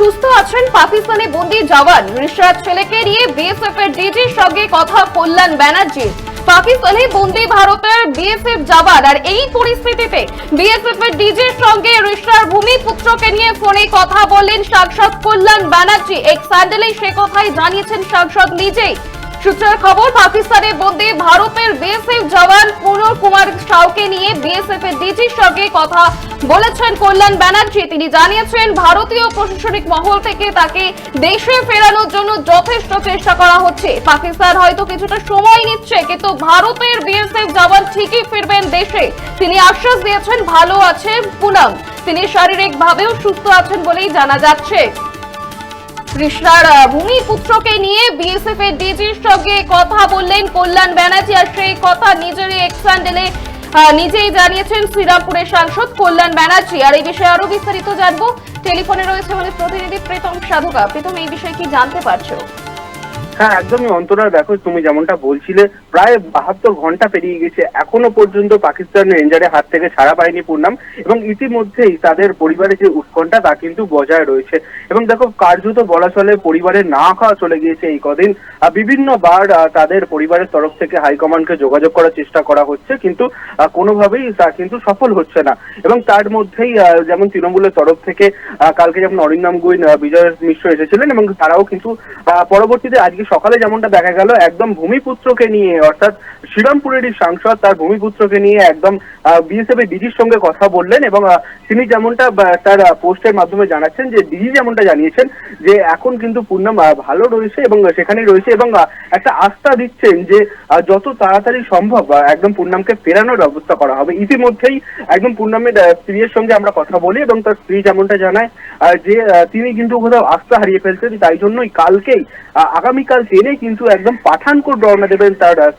সুস্থ আছেন পাকিস্তানে বন্দি জওয়ান ঋষরাজ ছেলেকে নিয়ে বিএসএফ এর ডিজির সঙ্গে কথা কল্যাণ ব্যানার্জি। পাকিস্তানে বন্দি ভারতের বিএসএফ জওয়ান আর এই পরিস্থিতিতে বিএসএফ এর ডিজির সঙ্গে রিশার ভূমিপুত্রকে নিয়ে ফোনে কথা বললেন সাংসদ কল্যাণ ব্যানার্জি। এক স্যান্ডেলে সে কথাই জানিয়েছেন সাংসদ নিজেই। সূত্রের খবর, পাকিস্তানে বন্দি ভারতের বিএসএফ জওয়ান পুনর কুমার সাউকে নিয়ে বিএসএফ এর ডিজির সঙ্গে কথা বলেছেন কল্যাণ ব্যানার্জি। তিনি জানিয়েছেন, ভারতীয় প্রশাসনিক মহল থেকে তাকে দেশে ফেরানোর জন্য যথেষ্ট চেষ্টা করা হচ্ছে। পাকিস্তান হয়তো কিছুটা সময় নিচ্ছে, কিন্তু ভারতের বিএসএফ জওয়ান ঠিকই ফিরবেন দেশে। তিনি আশ্বাস দিয়েছেন, ভালো আছেন পুনম। তিনি শারীরিকভাবেও সুস্থ আছেন বলেই জানা যাচ্ছে। কৃষ্ণার ভূমি ভূমিপুত্রকে নিয়ে বিএসএফ এর ডিজির সঙ্গে কথা বললেন কল্যাণ ব্যানার্জি আর সেই কথা নিজেরই এক্সান্ডেলে নিজেই জানিয়েছেন শ্রীরামপুরের সাংসদ কল্যাণ ব্যানার্জি। আর এই বিষয়ে আরও বিস্তারিত জানব। টেলিফোনে রয়েছে আমাদের প্রতিনিধি প্রীতম সাধুকা প্রীতম, এই বিষয়ে কি জানতে পারছ? হ্যাঁ একদমই অন্তরা দেখো তুমি যেমনটা বলছিলে প্রায় বাহাত্তর ঘণ্টা পেরিয়ে গেছে এখনও পর্যন্ত পাকিস্তান রেঞ্জারের হাত থেকে ছাড়া পায়নি পূর্ণাম এবং ইতিমধ্যেই তাদের পরিবারের যে উৎকণ্ঠা তা কিন্তু বজায় রয়েছে। এবং দেখো কার্যত বলা চলে পরিবারের না খাওয়া চলে গিয়েছে এই কদিন। আহ, বিভিন্নবার আহ, তাদের পরিবারের তরফ থেকে হাইকমান্ডকে যোগাযোগ করার চেষ্টা করা হচ্ছে কিন্তু কোনোভাবেই তা কিন্তু সফল হচ্ছে না। এবং তার মধ্যেই যেমন তৃণমূলের তরফ থেকে কালকে যেমন অরিন্দম গুইন বিজয় মিশ্র এসেছিলেন এবং তারাও কিন্তু পরবর্তীতে আজকে সকালে যেমনটা দেখা গেল একদম ভূমিপুত্রকে নিয়ে অর্থাৎ শ্রীরামপুরেরই সাংসদ তার ভূমিপুত্রকে নিয়ে একদম বিএসএফ এর ডিজির সঙ্গে কথা বললেন এবং তিনি যেমনটা তার পোস্টের মাধ্যমে জানাচ্ছেন যে ডিজি যেমনটা জানিয়েছেন যে এখন কিন্তু পূর্ণাম ভালো রয়েছে এবং সেখানেই রয়েছে এবং একটা আস্থা দিচ্ছেন যে যত তাড়াতাড়ি সম্ভব একদম পূর্ণামকে ফেরানোর ব্যবস্থা করা হবে। ইতিমধ্যেই একদম পূর্ণামের স্ত্রীর সঙ্গে আমরা কথা বলি এবং তার স্ত্রী যেমনটা জানায় যে তিনি কিন্তু কোথাও আস্থা হারিয়ে ফেলছেন তাই জন্যই কালকেই আহ, আগামীকাল ট্রেনে কিন্তু একদম পাঠানকোট রওনা দেবেন তার আহ,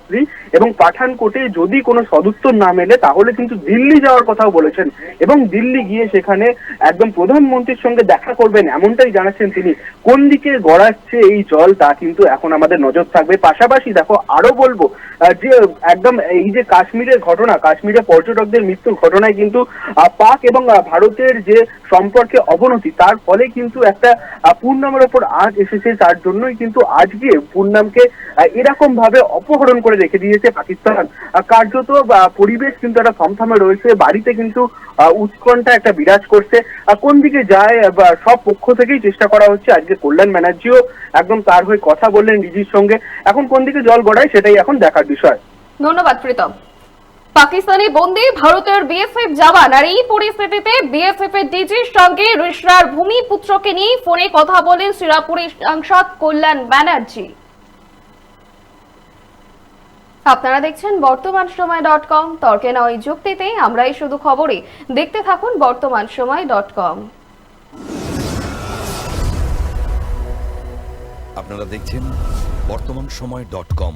এবং পাঠানকোটে যদি কোনো সদুত্তর না মেলে তাহলে কিন্তু দিল্লি যাওয়ার কথাও বলেছেন। এবং দিল্লি গিয়ে সেখানে একদম প্রধানমন্ত্রীর সঙ্গে দেখা করবেন এমনটাই জানাচ্ছেন তিনি। কোন দিকে গড়াচ্ছে এই জল তা কিন্তু এখন আমাদের নজর থাকবে। পাশাপাশি দেখো আরও বলব যে একদম এই যে কাশ্মীরের ঘটনা কাশ্মীরে পর্যটকদের মৃত্যুর ঘটনায় কিন্তু পাক এবং ভারতের যে সম্পর্কে অবনতি তার ফলে কিন্তু একটা পূর্ণামের ওপর আজ এসেছে। তার জন্যই কিন্তু আজকে পূর্ণামকে এরকম ভাবে অপহরণ করে রেখে দিয়েছে পাকিস্তান। কার্যত পরিবেশ কিন্তু একটা থমথমে রয়েছে। বাড়িতে কিন্তু উৎকণ্ঠা একটা বিরাজ করছে। কোন দিকে যায় সব পক্ষ থেকেই চেষ্টা করা হচ্ছে। আজকে কল্যাণ ব্যানার্জিও একদম তার হয়ে কথা বললেন নিজির সঙ্গে। এখন কোন দিকে জল গড়ায় সেটাই এখন দেখার বিষয়। ধন্যবাদ, প্রীতম। পাকিস্তানি বন্দি ভারতের বিএসএফ জওয়ান। আর এই পরিস্থিতিতে বিএসএফ এর ডিজির সঙ্গে রিশরার ভূমিপুত্রকে নিয়ে ফোনে কথা বলেন শ্রীরামপুরের সাংসদ কল্যাণ ব্যানার্জি। আপনারা দেখছেন বর্তমান সময় ডট কম। তর্কে নয় যুক্তিতে আমরাই শুধু খবরে। দেখতে থাকুন বর্তমান সময় ডট কম। আপনারা দেখছেন বর্তমান সময় ডট কম।